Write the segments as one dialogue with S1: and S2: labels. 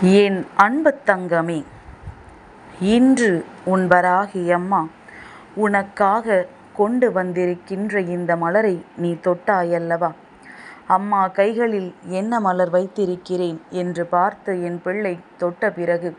S1: என் அன்பு தங்கமே இன்று உன்பராகி அம்மா உனக்காக கொண்டு வந்திருக்கின்ற இந்த மலரை நீ தொட்டாயல்லவா? அம்மா கைகளில் என்ன மலர் வைத்திருக்கிறேன் என்று பார்த்து என் பிள்ளை தொட்ட பிறகு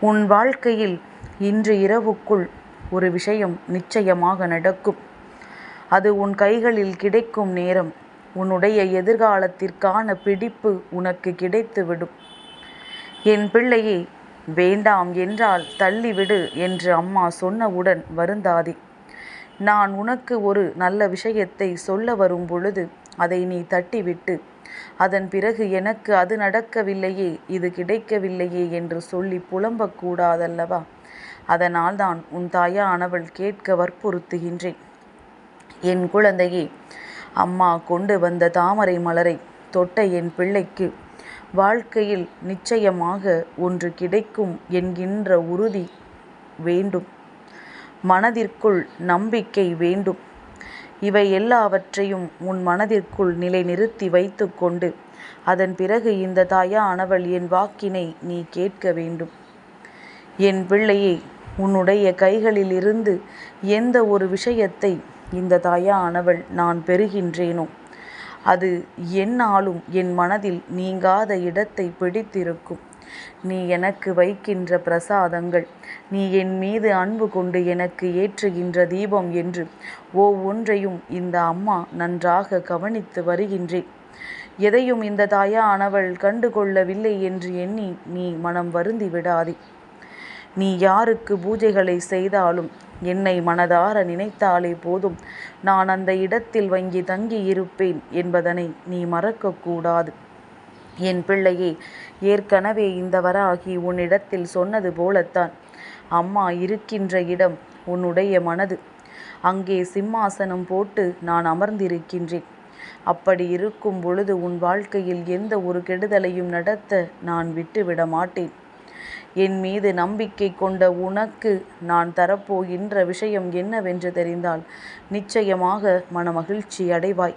S1: உன் வாழ்க்கையில் இன்று இரவுக்குள் ஒரு விஷயம் நிச்சயமாக நடக்கும். அது உன் கைகளில் கிடைக்கும் நேரம் உன்னுடைய எதிர்காலத்திற்கான பிடிப்பு உனக்கு கிடைத்துவிடும். என் பிள்ளையே வேண்டாம் என்றால் தள்ளிவிடு என்று அம்மா சொன்னவுடன் வருந்தாதே. நான் உனக்கு ஒரு நல்ல விஷயத்தை சொல்ல வரும் பொழுது அதை நீ தட்டிவிட்டு அதன் பிறகு எனக்கு அது நடக்கவில்லையே இது கிடைக்கவில்லையே என்று சொல்லி புலம்பக்கூடாதல்லவா? அதனால்தான் உன் தாயானவள் கேட்க வற்புறுத்துகின்றேன். என் குழந்தையே அம்மா கொண்டு வந்த தாமரை மலரை தொட்ட என் பிள்ளைக்கு வாழ்க்கையில் நிச்சயமாக ஒன்று கிடைக்கும் என்கின்ற உறுதி வேண்டும். மனதிற்குள் நம்பிக்கை வேண்டும். இவை எல்லாவற்றையும் உன் மனதிற்குள் நிலைநிறுத்தி வைத்துக்கொண்டு அதன் பிறகு இந்த தாயானவள் என் வாக்கினை நீ கேட்க வேண்டும். என் பிள்ளையை உன்னுடைய கைகளிலிருந்து எந்த ஒரு விஷயத்தை இந்த தாயானவள் நான் பெறுகின்றேனோ அது என்னாலும் என் மனதில் நீங்காத இடத்தை பிடித்திருக்கும். நீ எனக்கு வைக்கின்ற பிரசாதங்கள் நீ என் மீது அன்பு கொண்டு எனக்கு ஏற்றுகின்ற தீபம் என்று ஒவ்வொன்றையும் இந்த அம்மா நன்றாக கவனித்து வருகின்றேன். எதையும் இந்த தாயானவள் கண்டுகொள்ளவில்லை என்று எண்ணி நீ மனம் வருந்தி விடாதே. நீ யாருக்கு பூஜைகளை செய்தாலும் என்னை மனதார நினைத்தாலே போதும். நான் அந்த இடத்தில் வங்கி தங்கி இருப்பேன் என்பதனை நீ மறக்கக்கூடாது என் பிள்ளையே ஏற்கனவே இந்த வராகி உன்னிடத்தில் சொன்னது போலத்தான். அம்மா இருக்கின்ற இடம் உன்னுடைய மனது. அங்கே சிம்மாசனம் போட்டு நான் அமர்ந்திருக்கின்றேன். அப்படி இருக்கும் பொழுது உன் வாழ்க்கையில் எந்த ஒரு கெடுதலையும் நடத்த நான் விட்டுவிட மாட்டேன். என் மீது நம்பிக்கை கொண்ட உனக்கு நான் தரப்போகின்ற விஷயம் என்னவென்று தெரிந்தால் நிச்சயமாக மனமகிழ்ச்சி அடைவாய்.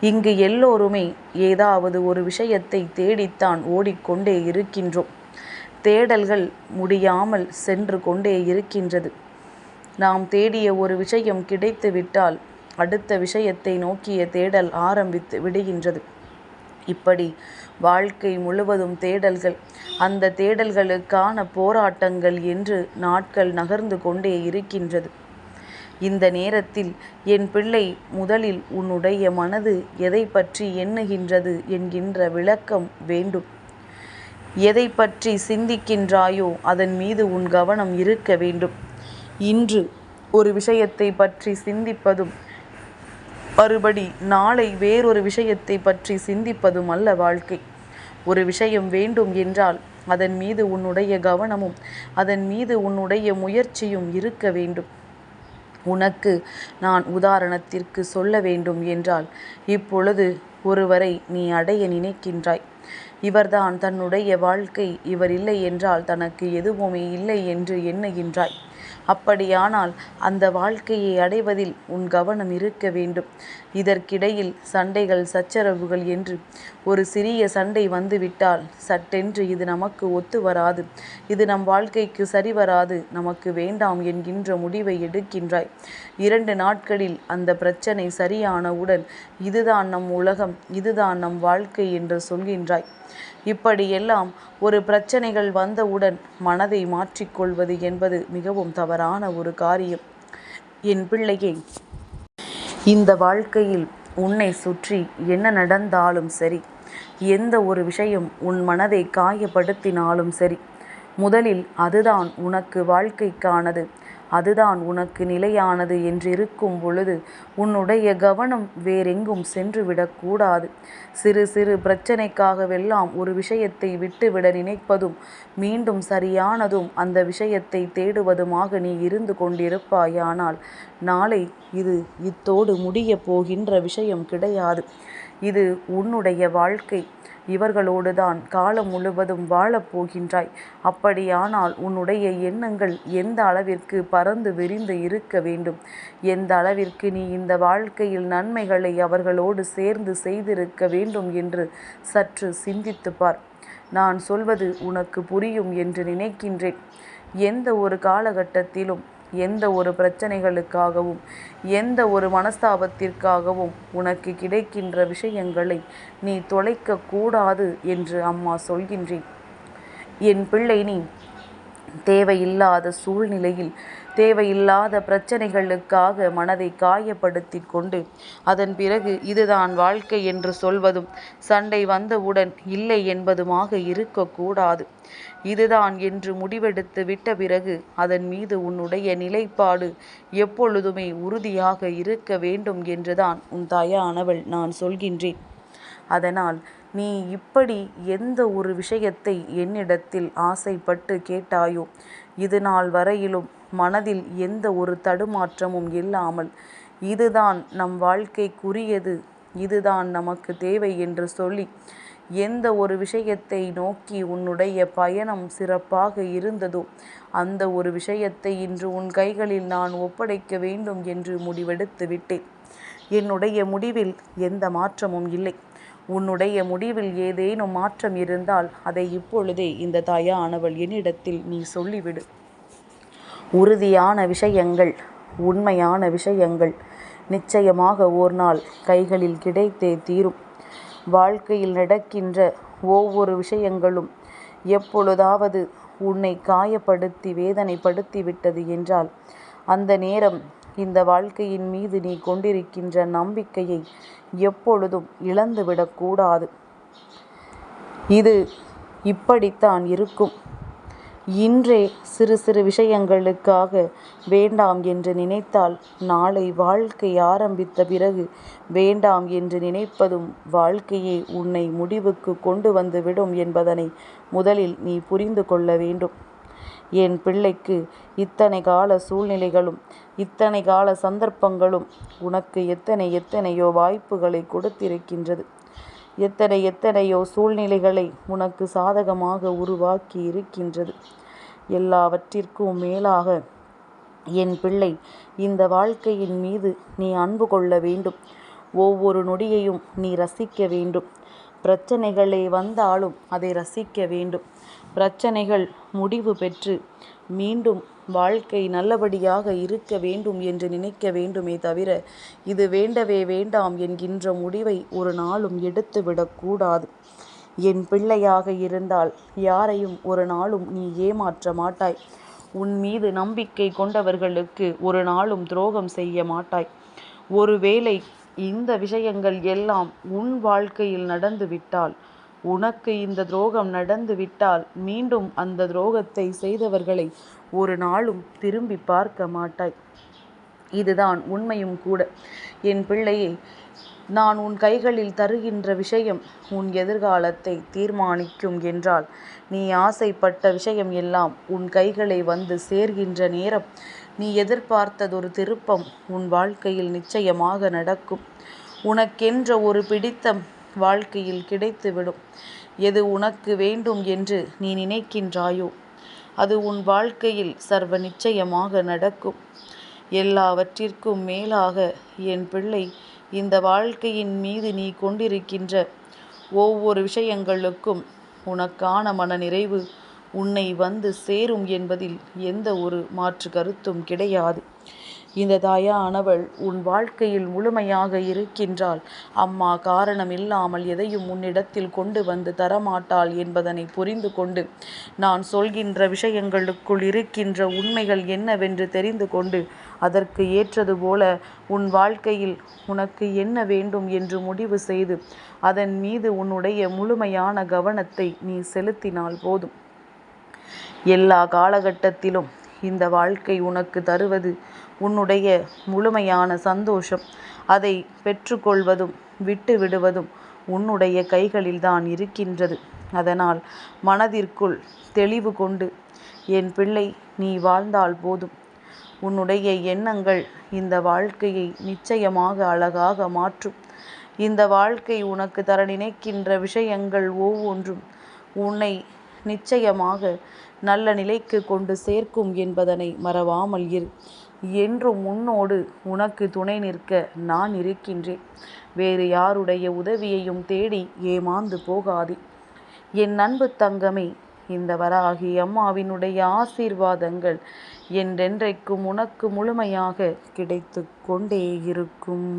S1: இங்கு எல்லோருமே ஏதாவது ஒரு விஷயத்தை தேடித்தான் ஓடிக்கொண்டே இருக்கின்றோம். தேடல்கள் முடியாமல் சென்று கொண்டே இருக்கின்றது. நாம் தேடிய ஒரு விஷயம் கிடைத்துவிட்டால் அடுத்த விஷயத்தை நோக்கிய தேடல் ஆரம்பித்து விடுகின்றது. இப்படி வாழ்க்கை முழுவதும் தேடல்கள். அந்த தேடல்களுக்கான போராட்டங்கள் என்று நாட்கள் நகர்ந்து கொண்டே இருக்கின்றது. இந்த நேரத்தில் என் பிள்ளை முதலில் உன்னுடைய மனது எதை பற்றி எண்ணுகின்றது என்கின்ற விளக்கம் வேண்டும். எதை பற்றி சிந்திக்கின்றாயோ அதன் மீது உன் கவனம் இருக்க வேண்டும். இன்று ஒரு விஷயத்தை பற்றி சிந்திப்பதும் மறுபடி நாளை வேறொரு விஷயத்தை பற்றி சிந்திப்பதும் அல்ல வாழ்க்கை. ஒரு விஷயம் வேண்டும் என்றால் அதன் மீது உன்னுடைய கவனமும் அதன் மீது உன்னுடைய முயற்சியும் இருக்க வேண்டும். உனக்கு நான் உதாரணத்திற்கு சொல்ல வேண்டும் என்றால் இப்பொழுது ஒருவரை நீ அடைய நினைக்கின்றாய். இவர்தான் தன்னுடைய வாழ்க்கை இவர் இல்லை என்றால் தனக்கு எதுவுமே இல்லை என்று எண்ணுகின்றாய். அப்படியானால் அந்த வாழ்க்கையை அடைவதில் உன் கவனம் இருக்க வேண்டும். இதற்கிடையில் சண்டைகள் சச்சரவுகள் என்று ஒரு சிறிய சண்டை வந்துவிட்டால் சட்டென்று இது நமக்கு ஒத்து வராது. இது நம் வாழ்க்கைக்கு சரி வராது. நமக்கு வேண்டாம் என்கின்ற முடிவை எடுக்கின்றாய். இரண்டு நாட்களில் அந்த பிரச்சனை சரியானவுடன் இதுதான் நம் உலகம் இதுதான் நம் வாழ்க்கை என்று சொல்கின்றாய். இப்படியெல்லாம் ஒரு பிரச்சனைகள் வந்தவுடன் மனதை மாற்றிக்கொள்வது என்பது மிகவும் தவறான ஒரு காரியம். என் பிள்ளையை இந்த வாழ்க்கையில் உன்னை சுற்றி என்ன நடந்தாலும் சரி எந்த ஒரு விஷயம் உன் மனதை காயப்படுத்தினாலும் சரி. முதலில் அதுதான் உனக்கு வாழ்க்கைக்கானது. அதுதான் உனக்கு நிலையானது என்றிருக்கும் பொழுது உன்னுடைய கவனம் வேறெங்கும் சென்று விடக்கூடாது சிறு சிறு பிரச்சனைக்காகவெல்லாம் ஒரு விஷயத்தை விட்டுவிட நினைப்பதும் மீண்டும் சரியானதும் அந்த விஷயத்தை தேடுவதுமாக நீ இருந்து கொண்டிருப்பாயானால் நாளை இது இத்தோடு முடிய போகின்ற விஷயம் கிடையாது. இது உன்னுடைய வாழ்க்கை. இவர்களோடு தான் காலம் முழுவதும் வாழப் போகின்றாய். அப்படியானால் உன்னுடைய எண்ணங்கள் எந்த அளவிற்கு பறந்து விரிந்து இருக்க வேண்டும்? எந்த அளவிற்கு நீ இந்த வாழ்க்கையில் நன்மைகளை அவர்களோடு சேர்ந்து செய்திருக்க வேண்டும் என்று சற்று சிந்தித்து பார். நான் சொல்வது உனக்கு புரியும் என்று நினைக்கின்றேன். எந்த ஒரு காலகட்டத்திலும் எந்த ஒரு பிரச்சனைகளுக்காகவும் எந்த ஒரு மனஸ்தாபத்திற்காகவும் உனக்கு கிடைக்கின்ற விஷயங்களை நீ தொலைக்க கூடாது என்று அம்மா சொல்கின்றேன். என் பிள்ளை நீ தேவையில்லாத சூழ்நிலையில் தேவையில்லாத பிரச்சனைகளுக்காக மனதை காயப்படுத்தி கொண்டு அதன் பிறகு இதுதான் வாழ்க்கை என்று சொல்வதும் சண்டை வந்தவுடன் இல்லை என்பதுமாக இருக்கக்கூடாது இதுதான் என்று முடிவெடுத்து விட்ட பிறகு அதன் மீது உன்னுடைய நிலைப்பாடு எப்பொழுதுமே உறுதியாக இருக்க வேண்டும் என்றுதான் உன் தாயானவள் நான் சொல்கின்றேன். அதனால் நீ இப்படி எந்த ஒரு விஷயத்தை என்னிடத்தில் ஆசைப்பட்டு கேட்டாயோ இது நாள் வரையிலும் மனதில் எந்த ஒரு தடுமாற்றமும் இல்லாமல் இதுதான் நம் வாழ்க்கைக்குரியது இதுதான் நமக்கு தேவை என்று சொல்லி எந்த ஒரு விஷயத்தை நோக்கி உன்னுடைய பயணம் சிறப்பாக இருந்ததோ அந்த ஒரு விஷயத்தை இன்று உன் கைகளில் நான் ஒப்படைக்க வேண்டும் என்று முடிவெடுத்து விட்டேன். என்னுடைய முடிவில் எந்த மாற்றமும் இல்லை. உன்னுடைய முடிவில் ஏதேனும் மாற்றம் இருந்தால் அதை இப்பொழுதே இந்த தாயானவள் என்னிடத்தில் நீ சொல்லிவிடு. உறுதியான விஷயங்கள் உண்மையான விஷயங்கள் நிச்சயமாக ஓர் நாள் கைகளில் கிடைத்தே தீரும். வாழ்க்கையில் நடக்கின்ற ஒவ்வொரு விஷயங்களும் எப்பொழுதாவது உன்னை காயப்படுத்தி வேதனைப்படுத்தி விட்டது என்றால் அந்த நேரம் இந்த வாழ்க்கையின் மீது நீ கொண்டிருக்கின்ற நம்பிக்கையை எப்பொழுதும் இழந்துவிடக்கூடாது இது இப்படித்தான் இருக்கும். இன்றே சிறு சிறு விஷயங்களுக்காக வேண்டாம் என்று நினைத்தால் நாளை வாழ்க்கை ஆரம்பித்த பிறகு வேண்டாம் என்று நினைப்பதும் வாழ்க்கையே உன்னை முடிவுக்கு கொண்டு வந்து விடும் என்பதனை முதலில் நீ புரிந்து கொள்ள வேண்டும். என் பிள்ளைக்கு இத்தனை கால சூழ்நிலைகளும் இத்தனை கால சந்தர்ப்பங்களும் உனக்கு எத்தனை எத்தனையோ வாய்ப்புகளை கொடுத்திருக்கின்றது. எத்தனை எத்தனையோ சூழ்நிலைகளை உனக்கு சாதகமாக உருவாக்கி இருக்கின்றது. எல்லாவற்றிற்கும் மேலாக என் பிள்ளை இந்த வாழ்க்கையின் மீது நீ அன்பு கொள்ள வேண்டும். ஒவ்வொரு நொடியையும் நீ ரசிக்க வேண்டும். பிரச்சனைகளே வந்தாலும் அதை ரசிக்க வேண்டும். பிரச்சனைகள் முடிவு பெற்று மீண்டும் வாழ்க்கை நல்லபடியாக இருக்க வேண்டும் என்று நினைக்க வேண்டுமே தவிர இது வேண்டவே வேண்டாம் என்கின்ற முடிவை ஒரு நாளும் எடுத்துவிடக்கூடாது என் பிள்ளையாக இருந்தால் யாரையும் ஒரு நாளும் நீ ஏமாற்ற மாட்டாய். உன் மீது நம்பிக்கை கொண்டவர்களுக்கு ஒரு நாளும் துரோகம் செய்ய மாட்டாய். ஒருவேளை இந்த விஷயங்கள் எல்லாம் உன் வாழ்க்கையில் நடந்துவிட்டால் உனக்கு இந்த துரோகம் நடந்து விட்டால் மீண்டும் அந்த துரோகத்தை செய்தவர்களை ஒரு நாளும் திரும்பி பார்க்க மாட்டாய். இதுதான் உண்மையும் கூட. என் பிள்ளையை நான் உன் கைகளில் தருகின்ற விஷயம் உன் எதிர்காலத்தை தீர்மானிக்கும் என்றால் நீ ஆசைப்பட்ட விஷயம் எல்லாம் உன் கைகளை வந்து சேர்கின்ற நேரம் நீ எதிர்பார்த்ததொரு திருப்பம் உன் வாழ்க்கையில் நிச்சயமாக நடக்கும். உனக்கென்ற ஒரு பிடித்தம் வாழ்க்கையில் கிடைத்துவிடும். எது உனக்கு வேண்டும் என்று நீ நினைக்கின்றாயோ அது உன் வாழ்க்கையில் சர்வ நிச்சயமாக நடக்கும். எல்லாவற்றிற்கும் மேலாக என் பிள்ளை இந்த வாழ்க்கையின் மீது நீ கொண்டிருக்கின்ற ஒவ்வொரு விஷயங்களுக்கும் உனக்கான மன நிறைவு உன்னை வந்து சேரும் என்பதில் எந்த ஒரு மாற்று கருத்தும் கிடையாது. இந்த தாயானவள் உன் வாழ்க்கையில் முழுமையாக இருக்கின்றாள். அம்மா காரணம் இல்லாமல் எதையும் உன்னிடத்தில் கொண்டு வந்து தரமாட்டாள் என்பதனை புரிந்து கொண்டு நான் சொல்கின்ற விஷயங்களுக்குள் இருக்கின்ற உண்மைகள் என்னவென்று தெரிந்து கொண்டு அதற்கு ஏற்றது போல உன் வாழ்க்கையில் உனக்கு என்ன வேண்டும் என்று முடிவு செய்து அதன் மீது உன்னுடைய முழுமையான கவனத்தை நீ செலுத்தினால் போதும். எல்லா காலகட்டத்திலும் இந்த வாழ்க்கை உனக்கு தருவது உன்னுடைய முழுமையான சந்தோஷம். அதை பெற்றுக்கொள்வதும் விட்டு விடுவதும் உன்னுடைய கைகளில்தான் இருக்கின்றது. அதனால் மனதிற்குள் தெளிவு கொண்டு என் பிள்ளை நீ வாழ்ந்தால் போதும். உன்னுடைய எண்ணங்கள் இந்த வாழ்க்கையை நிச்சயமாக அழகாக மாற்றும். இந்த வாழ்க்கை உனக்கு தர நினைக்கின்ற விஷயங்கள் ஒவ்வொன்றும் உன்னை நிச்சயமாக நல்ல நிலைக்கு கொண்டு சேர்க்கும் என்பதனை மறவாமல் இரு. என்றும் உன்னோடு உனக்கு துணை நிற்க நான் இருக்கின்றேன். வேறு யாருடைய உதவியையும் தேடி ஏமாந்து போகாதே. என் அன்பு தங்கமே இந்த வராகி அம்மாவினுடைய ஆசீர்வாதங்கள் என்றென்றைக்கும் உனக்கு முழுமையாக கிடைத்து கொண்டே இருக்கும்.